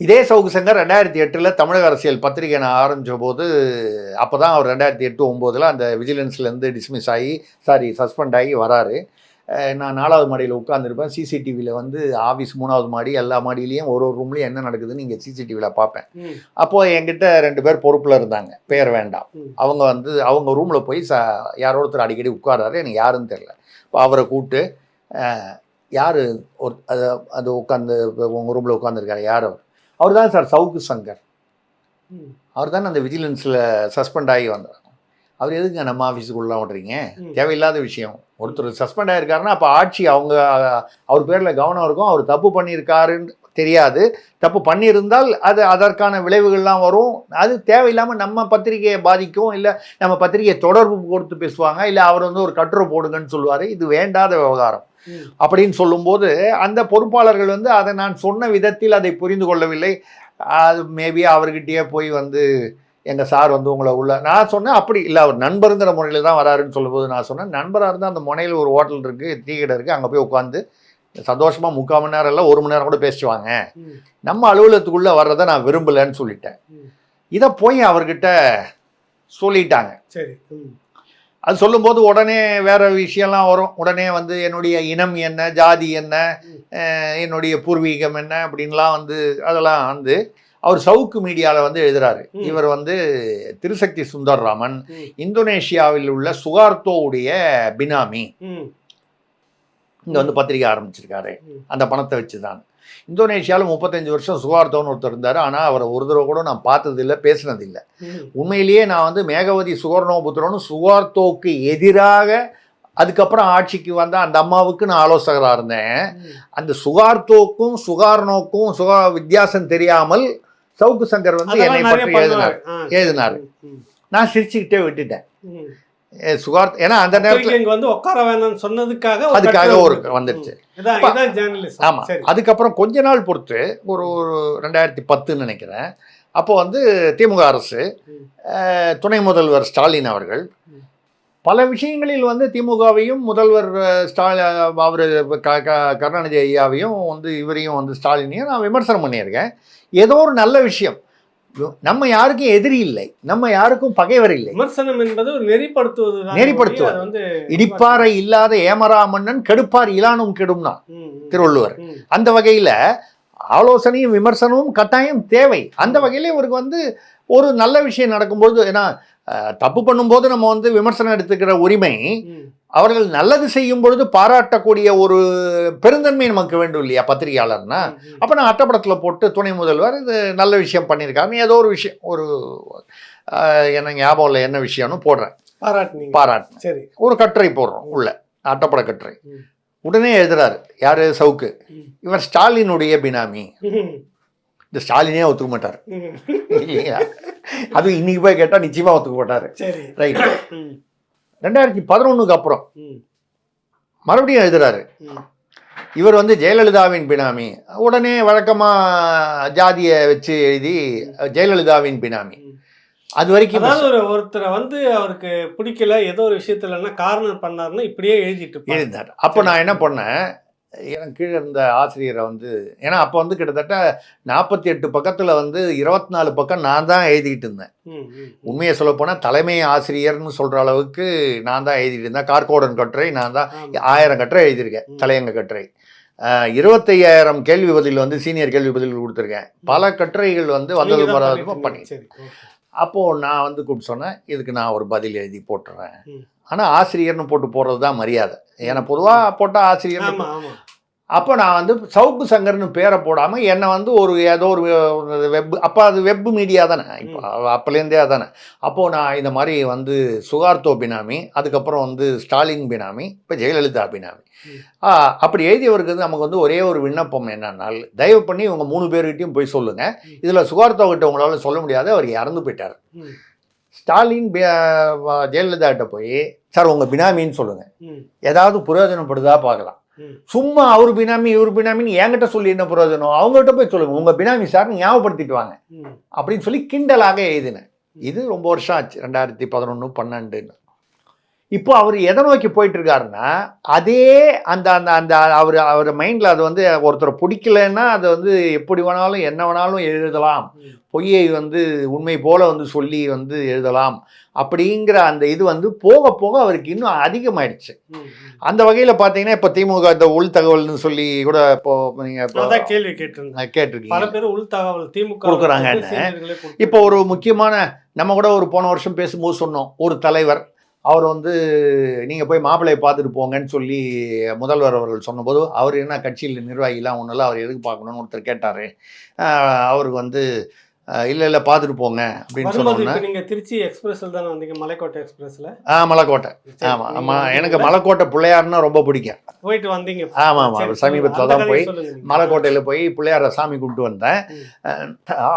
இதே சவுக்கு சங்கர் ரெண்டாயிரத்தி எட்டில் தமிழக அரசியல் பத்திரிகை நான் ஆரம்பித்த போது அப்போ தான் அவர் ரெண்டாயிரத்தி எட்டு ஒம்போதில் அந்த விஜிலன்ஸ்லேருந்து டிஸ்மிஸ் ஆகி சாரி சஸ்பெண்ட் ஆகி வராரு. நான் நாலாவது மாடியில் உட்காந்துருப்பேன் சிசிடிவியில் வந்து ஆஃபீஸ் மூணாவது மாடி எல்லா மாடியிலையும் ஒரு ஒரு ரூம்லேயும் என்ன நடக்குதுன்னு இங்கே சிசிடிவியில் பார்ப்பேன். அப்போது என்கிட்ட ரெண்டு பேர் பொறுப்பில் இருந்தாங்க. பேர் வேண்டாம். அவங்க வந்து அவங்க ரூமில் போய் ச யாரோ ஒருத்தர் அடிக்கடி உட்காராரு எனக்கு யாருன்னு தெரில இப்போ அவரை கூப்பிட்டு யார் ஒரு அது அது உட்காந்து உங்கள் ரூமில் உட்காந்துருக்காரு யார் அவர்? அவர் தான் சார் சவுக்கு சங்கர். அவர் தான் அந்த விஜிலன்ஸில் சஸ்பெண்ட் ஆகி வந்தார். அவர் எதுங்க நம்ம ஆஃபீஸுக்குள்ளே விட்றீங்க ம். தேவையில்லாத விஷயம். ஒருத்தர் சஸ்பெண்ட் ஆயிருக்காருன்னா அப்போ ஆட்சி அவங்க அவர் பேரில் கவனம் இருக்கும். அவர் தப்பு பண்ணியிருக்காருன்னு தெரியாது. தப்பு பண்ணியிருந்தால் அது அதற்கான விளைவுகள்லாம் வரும். அது தேவையில்லாமல் நம்ம பத்திரிகையை பாதிக்கும். இல்லை நம்ம பத்திரிகையை தொடர்பு கொடுத்து பேசுவாங்க. இல்லை அவர் வந்து ஒரு கட்டுரை போடுங்கன்னு சொல்லுவார். இது வேண்டாத விவகாரம். அப்படின்னு சொல்லும்போது அந்த பொறுப்பாளர்கள் வந்து அதை நான் சொன்ன விதத்தில் அதை புரிந்து கொள்ளவில்லை. அது மேபி அவர்கிட்டயே போய் வந்து எங்கள் சார் வந்து உங்களை உள்ள நான் சொன்னேன். அப்படி இல்லை அவர் நண்பருங்கிற முறையில் தான் வராருன்னு சொல்லும்போது நான் சொன்னேன். நண்பராக இருந்தால் அந்த முனையில் ஒரு ஹோட்டல் இருக்குது டீ கடை இருக்குது அங்கே போய் உட்காந்து சந்தோஷமாக முக்கால் மணி நேரம் இல்லை ஒரு மணி நேரம் கூட பேசுவாங்க நம்ம அலுவலகத்துக்குள்ளே வர்றதை நான் விரும்பலைன்னு சொல்லிட்டேன். இதை போய் அவர்கிட்ட சொல்லிட்டாங்க. சரி அது சொல்லும்போது உடனே வேற விஷயம்லாம் வரும். உடனே வந்து என்னுடைய இனம் என்ன ஜாதி என்ன என்னுடைய பூர்வீகம் என்ன அப்படின்லாம் வந்து அதெல்லாம் வந்து அவர் சவுக்கு மீடியாவில் வந்து எழுதுறாரு. இவர் வந்து திருசக்தி சுந்தர்ராமன். இந்தோனேஷியாவில் உள்ள சுகார்த்தோவுடைய பினாமி. இங்கே வந்து பத்திரிகை ஆரம்பிச்சிருக்காரு. அந்த பணத்தை வச்சு தான் இந்தோனேஷியாவில் முப்பத்தஞ்சு வருஷம் சுகார்த்தோன்னு ஒருத்தர் இருந்தார். ஆனால் அவரை ஒரு தடவை கூட நான் பார்த்ததில்லை பேசினதில்லை. உண்மையிலேயே நான் வந்து மேகவதி சுகர்ணோபுத்திரனும் சுகார்த்தோக்கு எதிராக அதுக்கப்புறம் ஆட்சிக்கு வந்த அந்த அம்மாவுக்கு நான் ஆலோசகராக இருந்தேன். அந்த சுகார்த்தோக்கும் சுகார்னோக்கும் சுகா வித்தியாசம் தெரியாமல் சவுக்கு சங்கர் வந்து என்னை பற்றி எழுதினார். எழுதினாரு. நான் சிரிச்சுக்கிட்டே விட்டுட்டேன். சுகார்த் ஏன்னா அந்த நேரத்தில் இங்க வந்து உட்கார வேணாம்னு சொன்னதுக்காக அதுக்காக ஒரு ஜேர்னலிசம் ஆமாம் அதுக்கப்புறம் கொஞ்ச நாள் பொறுத்து ஒரு ஒரு ரெண்டாயிரத்தி பத்துன்னு நினைக்கிறேன். அப்போ வந்து திமுக அரசு துணை முதல்வர் ஸ்டாலின் அவர்கள். பல விஷயங்களில் வந்து திமுகவையும் முதல்வர் ஸ்டாலின் அவர் கருணாநிதி ஐயாவையும் வந்து இவரையும் வந்து ஸ்டாலினையும் நான் விமர்சனம் பண்ணியிருக்கேன். ஏதோ ஒரு நல்ல விஷயம். நம்ம யாருக்கும் எதிரி இல்லை. நம்ம யாருக்கும் பகைவர் இல்லை. விமர்சனம் என்பது நெறிப்படுத்துவது. நெறிப்படுத்துவது. வந்து இடிப்பாறை இல்லாத ஏமரா மன்னன் கெடுப்பார் இலானும் கெடும்னா திருவள்ளுவர். அந்த வகையில் ஆலோசனையும் விமர்சனமும் கட்டாயம் தேவை. அந்த வகையில் இவருக்கு வந்து ஒரு நல்ல விஷயம் நடக்கும்போது ஏன்னா தப்பு பண்ணும்போது நம்ம வந்து விமர்சனம் எடுத்துக்கிற உரிமை. அவர்கள் நல்லது செய்யும் பொழுது பாராட்டக்கூடிய ஒரு பெருந்தன்மை நமக்கு வேண்டும் இல்லையா பத்திரிகையாளர்னா. அப்போ நான் அட்டப்படத்தில் போட்டு துணை முதல்வர் இது நல்ல விஷயம் பண்ணியிருக்காருன்னு ஏதோ ஒரு விஷயம் ஒரு எனக்கு ஞாபகம் இல்லை என்ன விஷயம்னு போடுறேன். பாராட்டுனீங்க. பாராட்டினேன். சரி. ஒரு கட்டுரை போடுறோம் உள்ள அட்டப்பட கட்டுரை. உடனே எழுதுறாரு யாரு? சவுக்கு. இவர் ஸ்டாலினுடைய பினாமி. இந்த ஸ்டாலினே ஒத்துக்க மாட்டார். இல்லையா? அதுவும் இன்னைக்கு போய் கேட்டால் நிச்சயமா ஒத்துக்க மாட்டார். ரைட். ரெண்டாயிரத்தி பதினொன்றுக்கு அப்புறம் மறுபடியும் எழுதுறாரு. இவர் வந்து ஜெயலலிதாவின் பினாமி. உடனே வழக்கமாக ஜாதியை வச்சு எழுதி ஜெயலலிதாவின் பினாமி. அது வரைக்கும் அதாவது ஒரு ஒருத்தரை வந்து அவருக்கு பிடிக்கல ஏதோ ஒரு விஷயத்துலன்னா காரணம் பண்ணாருன்னா இப்படியே எழுதிட்டு. எழுதினார். அப்போ நான் என்ன பண்ணேன்? எனக்கு கீழே இருந்த ஆசிரியரை வந்து ஏன்னா அப்போ வந்து கிட்டத்தட்ட நாற்பத்தி எட்டு பக்கத்தில் வந்து இருபத்தி நாலு பக்கம் நான் தான் எழுதிக்கிட்டு இருந்தேன். உண்மையை சொல்லப்போனால் தலைமை ஆசிரியர்னு சொல்கிற அளவுக்கு நான் தான் எழுதிட்டு இருந்தேன். கார்கோடன் கட்டுரை நான் தான். ஆயிரம் கட்டுரை எழுதியிருக்கேன். தலையங்க கட்டுரை. இருபத்தையாயிரம் கேள்வி பதில் வந்து சீனியர் கேள்வி பதில் கொடுத்துருக்கேன். பல கட்டுரைகள் வந்து வந்தது பண்ணி. அப்போது நான் வந்து கூப்பிட்டு சொன்னேன் இதுக்கு நான் ஒரு பதில் எழுதி போட்டுறேன். ஆனால் ஆசிரியர்னு போட்டு போடுறது தான் மரியாதை. ஏன்னா பொதுவாக போட்டால் ஆசிரியர் அப்போ நான் வந்து சவுக்கு சங்கர்னு பேரை போடாமல் என்னை வந்து ஒரு ஏதோ ஒரு வெப் அப்போ அது வெப் மீடியா தானே. இப்போ அப்போலேருந்தே அதானே. அப்போது நான் இந்த மாதிரி வந்து சுகார்த்தோ பினாமி அதுக்கப்புறம் வந்து ஸ்டாலின் பினாமி இப்போ ஜெயலலிதா பினாமி. அப்படி எழுதியவருக்கு வந்து நமக்கு வந்து ஒரே ஒரு விண்ணப்பம் என்னன்னால் தயவு பண்ணி இவங்க மூணு பேர்கிட்டையும் போய் சொல்லுங்கள். இதில் சுகார்த்தோ கிட்ட உங்களால் சொல்ல முடியாது அவர் இறந்து போயிட்டார். ஸ்டாலின் ஜெயலலிதா கிட்ட போய் சார் உங்கள் பினாமின்னு சொல்லுங்கள் ம், ஏதாவது பிரயோஜனப்படுதா பார்க்கலாம். சும்மா அவர் பினாமி இவர் பினாமின்னு என்கிட்ட சொல்லி என்ன பிரயோஜனம் அவங்ககிட்ட போய் சொல்லுங்க. உங்க பினாமி சார்னு ஞாபகப்படுத்திட்டு வாங்க. அப்படின்னு சொல்லி கிண்டலாக எழுதினேன். இது ரொம்ப வருஷம் ஆச்சு. ரெண்டாயிரத்தி பதினொன்று பன்னெண்டுன்னு. இப்போ அவர் எதை நோக்கி போயிட்டு இருக்காருன்னா அதே அந்த அந்த அந்த அவர் அவர் மைண்டில் அது வந்து ஒருத்தரை பிடிக்கலன்னா அதை வந்து எப்படி வேணாலும் என்ன வேணாலும் எழுதலாம். பொய்யை வந்து உண்மை போல வந்து சொல்லி வந்து எழுதலாம் அப்படிங்கிற அந்த இது வந்து போக போக அவருக்கு இன்னும் அதிகமாயிடுச்சு. அந்த வகையில் பார்த்தீங்கன்னா இப்போ திமுக இந்த உள் தகவல்னு சொல்லி கூட இப்போ நீங்கள் கேள்வி கேட்டிருந்தேன் பல கேட்டிருக்கீங்க பேர் உள் தகவல் திமுக கொடுக்குறாங்கன்னு. இப்போ ஒரு முக்கியமான நம்ம கூட ஒரு போன வருஷம் பேசும்போது சொன்னோம் ஒரு தலைவர் அவர் வந்து நீங்கள் போய் மாப்பிள்ளையை பார்த்துட்டு போங்கன்னு சொல்லி முதல்வர் அவர்கள் சொன்னபோது அவர் என்ன கட்சியில் நிர்வாகிலாம் ஒன்றும் இல்லை அவர் எதுக்கு பார்க்கணும்னு ஒருத்தர் கேட்டார். அவருக்கு வந்து இல்லை இல்லை பார்த்துட்டு போங்க. அப்படின்னு சொன்னோன்னே இப்ப நீங்க திருச்சி எக்ஸ்பிரஸ்ல தானே வந்தீங்க மலைக்கோட்டை எக்ஸ்பிரஸ்ல? ஆ மலைக்கோட்டை. ஆமாம் ஆமாம்? எனக்கு மலைக்கோட்டை பிள்ளையார்னா ரொம்ப பிடிக்கும். போயிட்டு வந்தீங்க. ஆமா, ஆமா. சரி, சமீபத்துல தான் போய். மலைக்கோட்டையில் போய் பிள்ளையார சாமி கும்பிட்டு வந்தேன்.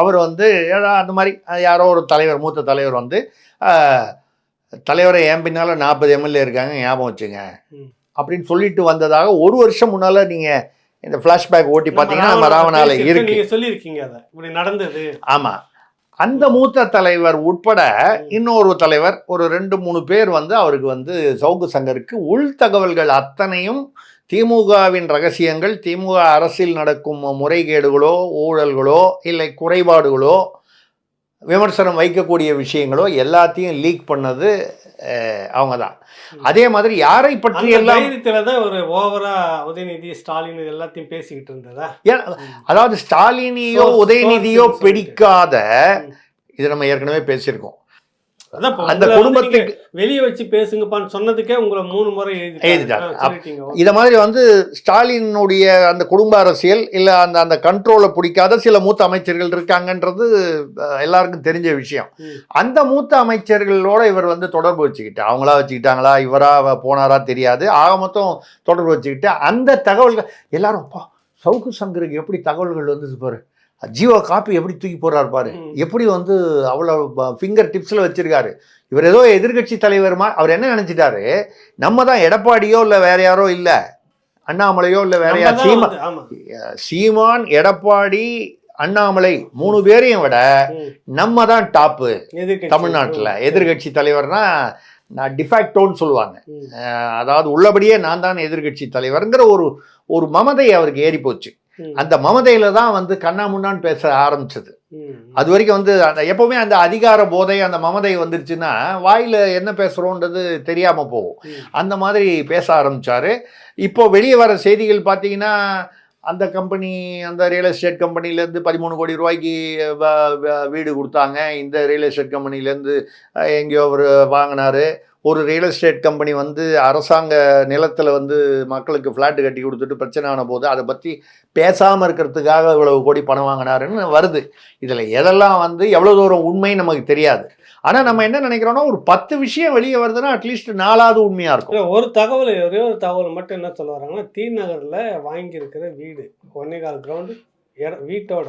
அவர் வந்து ஏதோ அந்த மாதிரி யாரோ ஒரு தலைவர் மூத்த தலைவர் வந்து தலைவரை என் பின்னால் நாற்பது எம்எல்ஏ இருக்காங்க ஞாபகம் வச்சுங்க. அப்படின்னு சொல்லிட்டு வந்ததாக ஒரு வருஷம் முன்னால் நீங்கள் இந்த ஃப்ளாஷ்பேக் ஓட்டி பார்த்தீங்கன்னா நம்ம ராவணால இருக்கு. சொல்லியிருக்கீங்க அதை. இப்படி நடந்தது. ஆமாம் அந்த மூத்த தலைவர் உட்பட இன்னொரு தலைவர் ஒரு ரெண்டு மூணு பேர் வந்து அவருக்கு வந்து சவுக்கு சங்கருக்கு உள் தகவல்கள் அத்தனையும் திமுகவின் ரகசியங்கள் திமுக அரசில் நடக்கும் முறைகேடுகளோ ஊழல்களோ இல்லை குறைபாடுகளோ விமர்சனம் வைக்கக்கூடிய விஷயங்களோ எல்லாத்தையும் லீக் பண்ணது அவங்க தான் அதே மாதிரி யாரை பற்றி எல்லாம் தான் ஒரு ஓவரா உதயநிதி ஸ்டாலின் எல்லாத்தையும் பேசிக்கிட்டு இருந்ததா ஏன், அதாவது ஸ்டாலினியோ உதயநிதியோ பிடிக்காத. இது நம்ம ஏற்கனவே பேசியிருக்கோம். அந்த குடும்பத்துக்கு வெளிய வச்சு பேசுங்கப்பான்னு சொன்னதுக்கே உங்களை மூணு முறை எழுதிட்டாங்க. இத மாதிரி வந்து ஸ்டாலினுடைய அந்த குடும்ப அரசியல் இல்ல அந்த அந்த கண்ட்ரோலை பிடிக்காத சில மூத்த அமைச்சர்கள் இருக்காங்கன்றது எல்லாருக்கும் தெரிஞ்ச விஷயம். அந்த மூத்த அமைச்சர்களோட இவர் வந்து தொடர்பு வச்சுக்கிட்டு அவங்களா வச்சுக்கிட்டாங்களா இவரா போனாரா தெரியாது. ஆக மொத்தம் தொடர்பு வச்சுக்கிட்டு அந்த தகவல்கள் எல்லாரும் "அப்பா, சவுக்கு சங்கருக்கு எப்படி தகவல்கள் வந்து பாரு. ஜீவோ காப்பி எப்படி தூக்கி போறாரு பாரு. எப்படி வந்து அவ்வளோ ஃபிங்கர் டிப்ஸில் வச்சிருக்காரு இவர் ஏதோ எதிர்க்கட்சி தலைவருமா அவர் என்ன நினைச்சிட்டாரு நம்ம தான் எடப்பாடியோ இல்லை வேற யாரோ இல்லை அண்ணாமலையோ இல்லை வேற யார் தான் சீமா வந்து- ஆமா. சீமான் எடப்பாடி அண்ணாமலை மூணு பேரையும் விட. நம்ம தான் டாப்பு. தமிழ்நாட்டில் ம். எதிர்க்கட்சி தலைவர்னா நான் டிஃபேக்டோன்னு சொல்லுவாங்க அதாவது உள்ளபடியே நான் தான் எதிர்க்கட்சி தலைவர்ங்கிற ஒரு ஒரு மமதை அவருக்கு ஏறி போச்சு. அந்த மமதையில தான் வந்து கண்ணா முன்னான்னு பேச ஆரம்பிச்சது. அது வரைக்கும் வந்து அந்த எப்பவுமே அந்த அதிகார போதை அந்த மமதை வந்துருச்சுன்னா வாயில என்ன பேசுறோன்றது தெரியாம போகும். அந்த மாதிரி பேச ஆரம்பிச்சாரு. இப்போ வெளியே வர செய்திகள் பார்த்தீங்கன்னா அந்த கம்பெனி அந்த ரியல் எஸ்டேட் கம்பெனிலேருந்து பதிமூணு கோடி ரூபாய்க்கு வீடு கொடுத்தாங்க. இந்த ரியல் எஸ்டேட் கம்பெனிலேருந்து எங்கேயோ அவர் வாங்கினாரு. ஒரு ரியல் எஸ்டேட் கம்பெனி வந்து அரசாங்க நிலத்தில் வந்து மக்களுக்கு ஃப்ளாட்டு கட்டி கொடுத்துட்டு பிரச்சனை ஆன போது அதை பற்றி பேசாமல் இருக்கிறதுக்காக இவ்வளவு கோடி பணம் வாங்கினாருன்னு வருது. இதில் எதெல்லாம் வந்து எவ்வளோ தூரம் உண்மை நமக்கு தெரியாது. ஆனால் நம்ம என்ன நினைக்கிறோம்னா ஒரு பத்து விஷயம் வெளியே வருதுன்னா அட்லீஸ்ட் நாலாவது உண்மையாக இருக்கும். ஒரு தகவல் ஒரே ஒரு தகவல் மட்டும் என்ன சொல்ல வராங்கன்னா டி நகரில் வாங்கியிருக்கிற வீடு ஒன்னே கால் கிரவுண்டு வீட்டோட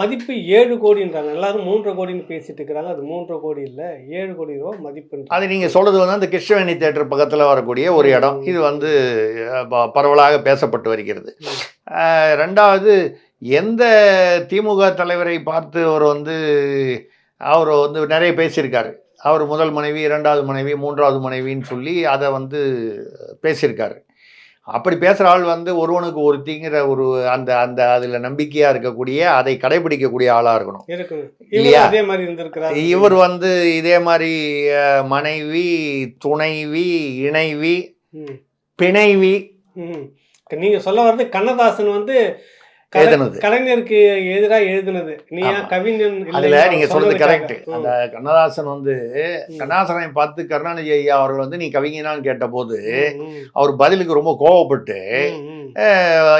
மதிப்பு ஏழு கோடின்றாங்க. எல்லாரும் மூன்றரை கோடின்னு பேசிட்டு இருக்கிறாங்க. அது மூன்றரை கோடி இல்ல ஏழு கோடி ரூபா மதிப்புன்றாங்க. அது நீங்கள் சொல்கிறது வந்து அந்த கிருஷ்ணவேணி தேட்டர் பக்கத்தில் வரக்கூடிய ஒரு இடம். இது வந்து பரவலாக பேசப்பட்டு வருகிறது. ரெண்டாவது எந்த திமுக தலைவரை பார்த்து அவர் வந்து அவர் வந்து நிறைய பேசியிருக்காரு. அவர் முதல் மனைவி இரண்டாவது மனைவி மூன்றாவது மனைவின்னு சொல்லி அதை வந்து பேசியிருக்காரு. அப்படி பேசுகிற ஆள் வந்து ஒருவனுக்கு ஒருத்திங்கிற ஒரு அந்த அந்த அதில் நம்பிக்கையாக இருக்கக்கூடிய அதை கடைபிடிக்கக்கூடிய ஆளாக இருக்கணும் இல்லையா? அதே மாதிரி இருந்திருக்கிறாரு இவர் வந்து இதே மாதிரி மனைவி துணைவி இணைவி. பிணைவி ம். நீங்க சொல்ல வர்றது கண்ணதாசன் வந்து எழுதுனது கலைஞருக்கு எதிராக எழுதுனது. கவிஞன் அதுல நீங்க சொல்றது. கரெக்ட். அந்த கண்ணதாசன் வந்து. கண்ணதாசனை பார்த்து கருணாநிதி ஐயா அவர்கள் வந்து நீ கவிஞனான்னு கேட்டபோது ம், ம். அவர் பதிலுக்கு ரொம்ப கோவப்பட்டு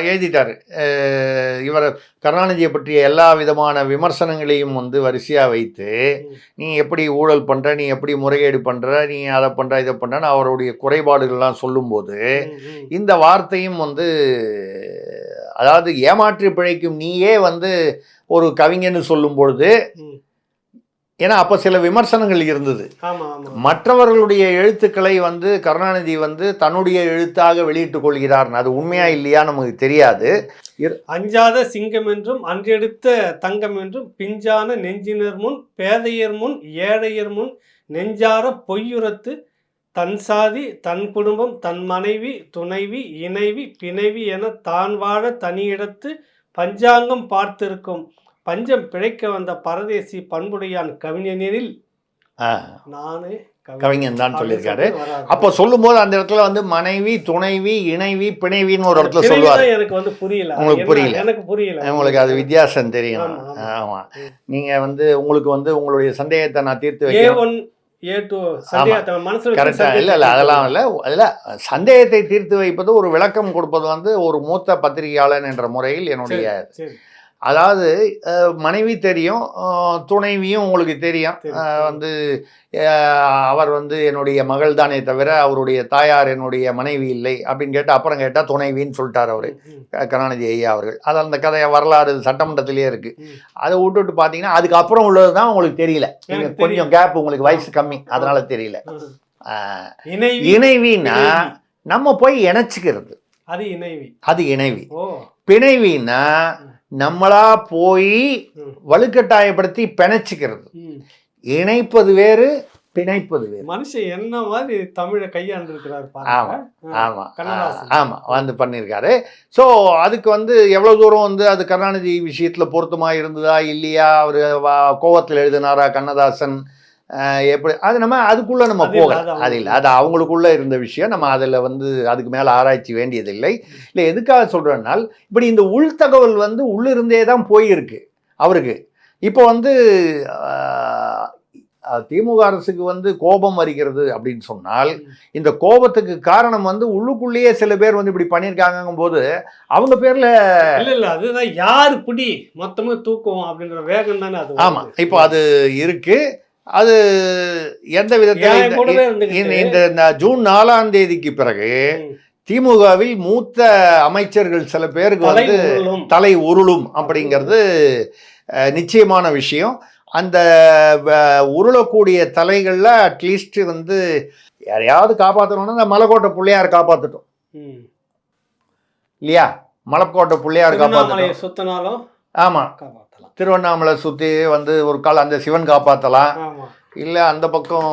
எழுதிட்டாரு இவர் கருணாநிதியை பற்றிய எல்லா விதமான விமர்சனங்களையும் வந்து வரிசையா வைத்து. நீ எப்படி ஊழல் பண்ற நீ எப்படி முறைகேடு பண்ற நீ அதை பண்ற இதை பண்றன்னு அவருடைய குறைபாடுகள்லாம் சொல்லும்போது. இந்த வார்த்தையும் வந்து அதாவது ஏமாற்றி பிழைக்கும் நீயே வந்து ஒரு கவிஞன்னு சொல்லும் பொழுது. ஏன்னா அப்போ சில விமர்சனங்கள் இருந்தது. மற்றவர்களுடைய எழுத்துக்களை வந்து கருணாநிதி வந்து தன்னுடைய எழுத்தாக வெளியிட்டுக் கொள்கிறார். அது உண்மையா இல்லையா நமக்கு தெரியாது. அஞ்சாத சிங்கம் என்றும் அன்றெடுத்த தங்கம் என்றும் பிஞ்சான நெஞ்சினர் முன் பேதையர் முன் ஏழையர் முன் நெஞ்சார பொய்யுரத்து தன் சாதி தன் குடும்பம் தன் மனைவி துணைவி இணைவி பிணைவி என தான் வாழ தனியிடத்து பஞ்சாங்கம் பார்த்திருக்கும். பஞ்சம் பிழைக்க வந்த பரதேசி பண்புடையான் கவிஞனில் நானே கவிஞன். தான் சொல்லியிருக்காரு. அப்போ சொல்லும்போது அந்த இடத்துல வந்து மனைவி துணைவி இணைவி பிணைவின்னு ஒரு இடத்துல சொல்லுவார். எனக்கு வந்து புரியல. உங்களுக்கு புரியல. எனக்கு புரியல. உங்களுக்கு அது வித்தியாசம் தெரியும். ஆமா. நீங்க வந்து உங்களுக்கு வந்து உங்களுடைய சந்தேகத்தை நான் தீர்த்து வைக்கிறேன். இல்ல இல்ல அதெல்லாம் இல்ல. அதுல சந்தேகத்தை தீர்த்து வைப்பது ஒரு விளக்கம் கொடுப்பது வந்து ஒரு மூத்த பத்திரிகையாளன் என்ற முறையில் என்னுடைய அதாவது மனைவி தெரியும் துணைவியும் உங்களுக்கு தெரியும். வந்து அவர் வந்து என்னுடைய மகள் தானே தவிர அவருடைய தாயார் என்னுடைய மனைவி இல்லை அப்படின்னு கேட்டு அப்புறம் கேட்டா துணைவின்னு சொல்லிட்டார் அவரு. கருணாநிதி ஐயா அவர்கள். அது அந்த கதையை வரலாறு சட்டமன்றத்திலேயே இருக்கு. ம். அதை விட்டுட்டு பார்த்தீங்கன்னா அதுக்கப்புறம் உள்ளது தான் உங்களுக்கு தெரியல. கொஞ்சம் கேப் உங்களுக்கு வயசு கம்மி. அதனால தெரியல. இணைவின்னா இணைவி. நம்ம போய் இணைச்சிக்கிறது. அது இணைவி. அது இணைவி. பிணைவின்னா நம்மளா போய் வலுக்கட்டாயப்படுத்தி பிணைச்சிக்கிறது. இணைப்பது வேறு பிணைப்பது வேறு. மனுஷன் என்ன மாதிரி தமிழை கையாண்டு இருக்கிறாரு ஆமா, பாருங்க ஆமா வந்து பண்ணியிருக்காரு. ஸோ அதுக்கு வந்து எவ்வளவு தூரம் வந்து அது கருணாநிதி விஷயத்துல பொருத்தமா இருந்ததா இல்லையா? அவர் கோவத்தில் எழுதினாரா கண்ணதாசன்? எப்படி அது நம்ம அதுக்குள்ள நம்ம அது இல்ல, போகல. அது இல்லை அது அவங்களுக்குள்ள இருந்த விஷயம். நம்ம அதில் வந்து அதுக்கு மேலே ஆராய்ச்சி வேண்டியதில்லை. இல்லை எதுக்காக சொல்கிறேன்னால் இப்படி இந்த உள்தகவல் வந்து உள்ளிருந்தே தான் போயிருக்கு அவருக்கு. இப்போ வந்து திமுக அரசுக்கு வந்து கோபம் வருகிறது அப்படின்னு சொன்னால் இந்த கோபத்துக்கு காரணம் வந்து உள்ளுக்குள்ளேயே சில பேர் வந்து இப்படி பண்ணியிருக்காங்கும் போது அவங்க பேர்ல இல்ல இல்ல அதுதான் யாரு பிடி மொத்தமா தூக்குவோம் அப்படின்ற வேகம் தானே அது ஆமா வருது. இப்போ அது இருக்கு. அது எந்த விதத்தில் இந்த- ஜூன் நாலாம் தேதிக்கு பிறகு திமுகவில் மூத்த அமைச்சர்கள் சில பேருக்கு வந்து. தலை உருளும் அப்படிங்கிறது நிச்சயமான விஷயம். அந்த உருளக்கூடிய தலைகளில் அட்லீஸ்ட் வந்து யாரையாவது காப்பாற்றணும்னா இந்த மலைக்கோட்டை பிள்ளையார் காப்பாற்றட்டும். இல்லையா? மலைக்கோட்டை பிள்ளையார் காப்பாற்றட்டும் சுத்தினாலும் ஆமாம் திருவண்ணாமலை சுற்றி வந்து ஒரு கால் அந்த சிவன் காப்பாற்றலாம் இல்லை அந்த பக்கம்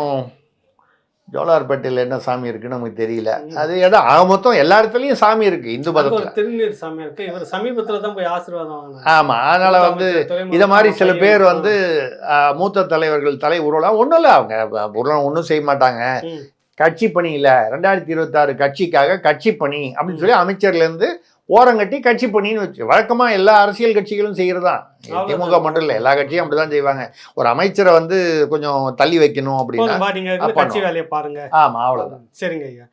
ஜோலார்பேட்டையில் என்ன சாமி இருக்குன்னு நமக்கு தெரியல. அது ஏதோ ஆக மொத்தம் எல்லா இடத்துலையும் சாமி இருக்கு இந்து மதத்தில் திருநீர் சாமி இருக்கு. இவர் சமீபத்துல தான் போய் ஆசீர்வாதம். ஆமாம் அதனால வந்து இத மாதிரி சில பேர் வந்து மூத்த தலைவர்கள் தலை உருவலாம் ஒன்றும் இல்லை அவங்க உருளம் ஒன்றும் செய்ய மாட்டாங்க. கட்சி பணியில் ரெண்டாயிரத்தி இருபத்தாறு கட்சிக்காக கட்சி பணி அப்படின்னு சொல்லி அமைச்சர்லேருந்து ஓரங்கட்டி கட்சி பணின்னு வச்சு வழக்கமாக எல்லா அரசியல் கட்சிகளும் செய்கிறது தான் அவ்வளவுதான். திமுக மட்டும் இல்லை எல்லா கட்சியும் அப்படி தான் செய்வாங்க. ஒரு அமைச்சரை வந்து கொஞ்சம் தள்ளி வைக்கணும் அப்படின்னா பாருங்க. ஆமாம் அவ்வளோதான் சரிங்க ஐயா.